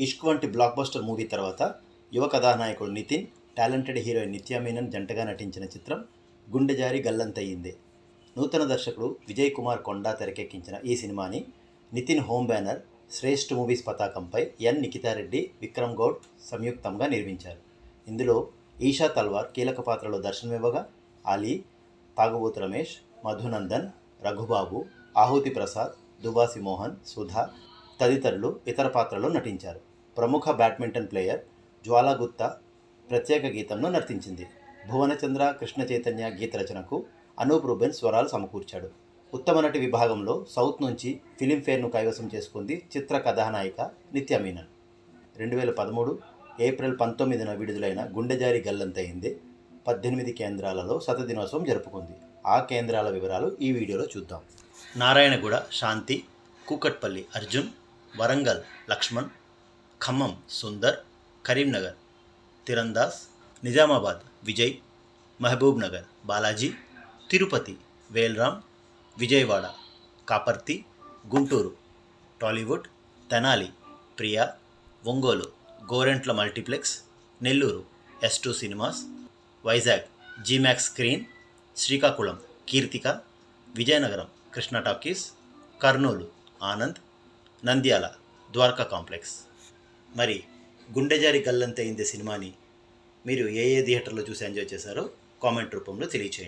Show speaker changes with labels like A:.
A: ఇష్క్ వంటి block buster movie తర్వాత యువ కథానాయకుడు నితిన్ టాలెంటెడ్ హీరోయిన్ నిత్యా మీనన్ జంటగా నటించిన చిత్రం గుండె జారి గల్లంతయ్యింది. నూతన దర్శకుడు విజయ్ కుమార్ కొండా తెరకెక్కించిన ఈ సినిమాని Nithin home banner Sreshta movies పతాకంపై ఎన్. నిఖితారెడ్డి విక్రమ్ గౌడ్ సంయుక్తంగా నిర్మించారు. ఇందులో ఈషా తల్వార్ కీలక పాత్రలో దర్శనమివ్వగా అలీ తాగుబోతు రమేష్ మధునందన్ రఘుబాబు ఆహుతి ప్రసాద్ దుబాసి మోహన్ సుధా తదితరులు ఇతర పాత్రల్లో నటించారు. ప్రముఖ బ్యాడ్మింటన్ ప్లేయర్ జ్వాలా గుత్తా ప్రత్యేక గీతంలో నర్తించింది. భువనచంద్ర కృష్ణ చైతన్య గీత రచనకు అనూప్ రూబెన్ స్వరాలు సమకూర్చాడు. ఉత్తమ నటి విభాగంలో సౌత్ నుంచి ఫిలింఫేర్ను కైవసం చేసుకుంది చిత్ర కథానాయిక నిత్య మీనన్. రెండు వేల పదమూడు ఏప్రిల్ పంతొమ్మిదిన విడుదలైన గుండెజారి గల్లంతయింది. పద్దెనిమిది కేంద్రాలలో శతదినోత్సవం జరుపుకుంది. ఆ కేంద్రాల వివరాలు ఈ వీడియోలో చూద్దాం. Narayanguda Shanti Kukatpally Arjun Warangal Laxman Khammam Sundar Karimnagar Tirandas Nizamabad Vijay Mahabubnagar Balaji Tirupati Velram Vijayawada Kaparthi Guntur Tollywood Tenali Priya Ongole Gorantla multiplex Nellore S two cinemas Vizag G max screen Srikakulam Keerthika Vizianagaram Krishna talkies Kurnool Anand Nandyal Dwaraka complex. మరి గుండెజారి గల్లంతయింది సినిమాని మీరు ఏ ఏ థియేటర్లో చూసి enjoy చేశారో comment రూపంలో తెలియచేయండి.